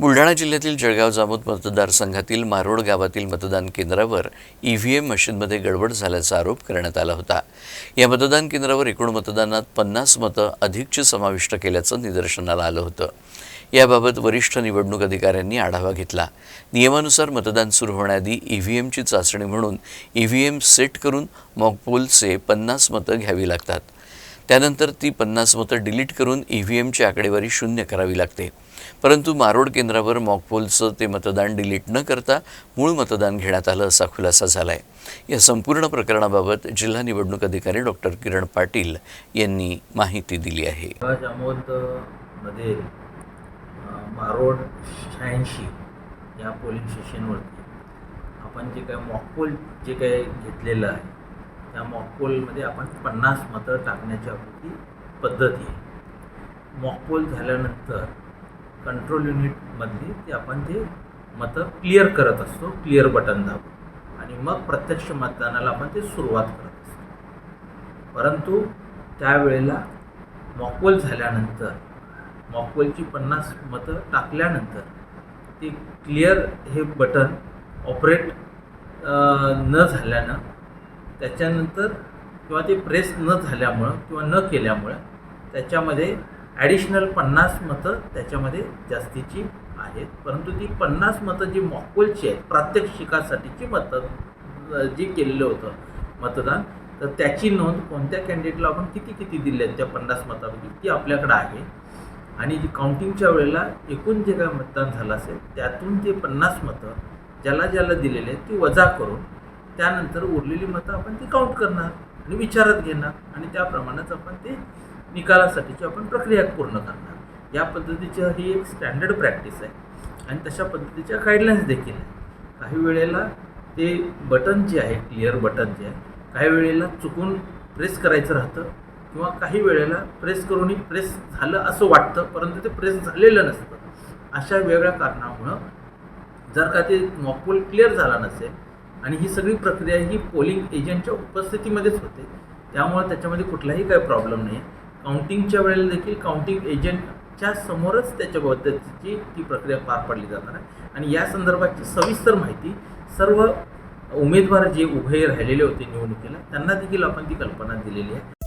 बुलढाणा जिल्ह्यातील जळगाव जामोद मतदारसंघातील मारोड गावातील मतदान केंद्रावर ई व्ही एम मशीनमध्ये गडबड झाल्याचा आरोप करण्यात आला होता. या मतदान केंद्रावर एकूण मतदानात पन्नास मतं अधिकची समाविष्ट केल्याचं निदर्शनाला आलं होतं. याबाबत वरिष्ठ निवडणूक अधिकाऱ्यांनी आढावा घेतला. नियमानुसार मतदान सुरू होण्याआधी ई व्ही एमची चाचणी म्हणून ई व्ही एम सेट करून मॉकपोलचे पन्नास मतं घ्यावी लागतात. त्यानंतर ती पन्नास मतं डिलीट करून ई व्ही एमची आकडेवारी शून्य करावी लागते. परंतु मारोड केंद्रावर मॉकपोलचं ते मतदान डिलीट न करता मूळ मतदान घेण्यात आलं असा खुलासा झाला आहे या संपूर्ण प्रकरणाबाबत जिल्हा निवडणूक अधिकारी डॉक्टर किरण पाटील यांनी माहिती दिली आहे. मध्ये मारोड शहाऐंशी या पोलिंग स्टेशनवरती आपण जे काय मॉकपोल जे काय घेतलेलं आहे त्या मॉकपोलमध्ये आपण पन्नास मतं टाकण्याची आपली ती पद्धती आहे. मॉकपोल झाल्यानंतर कंट्रोल युनिटमधली ते आपण ते मतं क्लिअर करत असतो क्लिअर बटन दाबून. आणि मग प्रत्यक्ष मतदानाला आपण ते सुरुवात करत असतो. परंतु त्यावेळेला मॉकपोल झाल्यानंतर मॉकपोलची पन्नास मतं टाकल्यानंतर ते क्लिअर हे बटन ऑपरेट न झाल्यानं त्याच्यानंतर किंवा ते प्रेस न झाल्यामुळं किंवा न केल्यामुळं त्याच्यामध्ये ॲडिशनल पन्नास मतं त्याच्यामध्ये जास्तीची आहेत. परंतु ती पन्नास मतं जी मॉकपोलची आहेत प्रात्यक्षिकासाठीची मतं जी केलेलं होतं मतदान तर त्याची नोंद कोणत्या कॅन्डिडेटला आपण किती किती दिले आहेत त्या पन्नास मतापैकी? ती आपल्याकडं आहे. आणि जी काउंटिंगच्या वेळेला एकूण जे काय मतदान झालं असेल त्यातून ते पन्नास मतं ज्याला ज्याला दिलेले आहेत ती वजा करून त्यानंतर उरलेली मतं आपण ती काउंट करणार आणि विचारात घेणार आणि त्याप्रमाणेच आपण ते निकालासाठीची आपण प्रक्रिया पूर्ण करणार. या पद्धतीची ही एक स्टँडर्ड प्रॅक्टिस आहे. आणि तशा पद्धतीच्या गाईडलाईन्स देखील आहे काही वेळेला ते बटन जे आहे क्लिअर बटन जे आहे काही वेळेला चुकून प्रेस करायचं राहतं किंवा काही वेळेला प्रेस करूनही प्रेस झालं असं वाटतं परंतु ते प्रेस झालेलं नसतं. अशा वेगळ्या कारणामुळं जर का ते मॉकपोल क्लिअर झाला नसेल आणि ही सगळी प्रक्रिया ही पोलिंग एजंटच्या उपस्थितीमध्येच होते. त्यामुळे त्याच्यामध्ये कुठलाही काही प्रॉब्लेम नाही काउंटिंगच्या वेळेला देखील काउंटिंग एजंटच्या समोरच त्याच्या पद्धतीची ती प्रक्रिया पार पाडली जाणार आहे. आणि या संदर्भाची सविस्तर माहिती सर्व उमेदवार जे उभे राहिलेले होते निवडणुकीला त्यांना देखील आपण ती कल्पना दिलेली आहे.